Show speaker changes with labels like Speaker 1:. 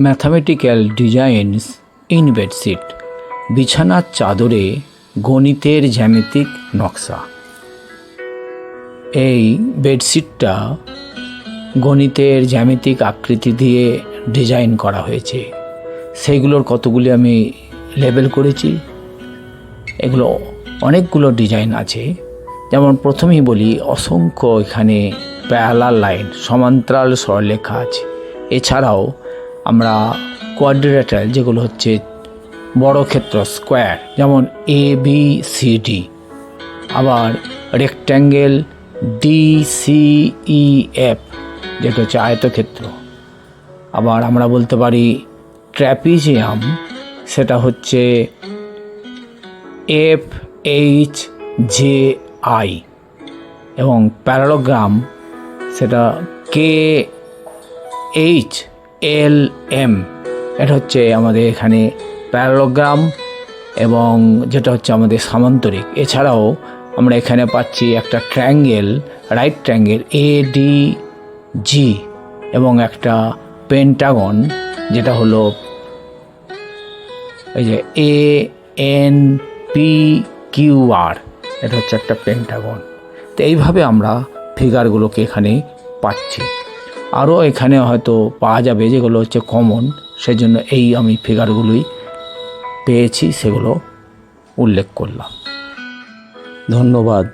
Speaker 1: Mathematical designs in bedsheet বিছানার চাদরে গণিতের জ্যামিতিক নকশা। এই বেডশিটটা গণিতের জ্যামিতিক আকৃতি দিয়ে ডিজাইন করা হয়েছে। সেইগুলোর কতগুলি আমি লেবেল করেছি। এগুলো অনেকগুলো ডিজাইন আছে। যেমন প্রথমেই বলি, অসংখ্য এখানে প্যারালাল লাইন সমান্তরাল সরলেখা আছে। এছাড়াও আমরা কোয়াড্রিলেটারাল যেগুলো হচ্ছে বড় ক্ষেত্র স্কোয়ার যেমন এ বি সি ডি আবার rectangle D C E F যেটা হচ্ছে আয়তক্ষেত্র। আবার আমরা বলতে পারি ট্র্যাপিজিয়াম সেটা হচ্ছে এফ এইচ জে আই এবং প্যারালোগ্রাম সেটা কে এইচ এল এম। এটা হচ্ছে আমাদের এখানে প্যারালোগ্রাম এবং যেটা হচ্ছে আমাদের সামান্তরিক। এছাড়াও আমরা এখানে পাচ্ছি একটা triangle, right triangle A D G এবং একটা পেন্টাগন, যেটা হলো এই যে A N P Q R এটা হচ্ছে একটা পেন্টাগন। তো এইভাবে আমরা ফিগারগুলোকে এখানে পাচ্ছি। আরও এখানে হয়তো পাওয়া যাবে যেগুলো হচ্ছে কমন সেজন্য এই আমি ফিগারগুলোই পেয়েছি, সেগুলো উল্লেখ করলাম। ধন্যবাদ।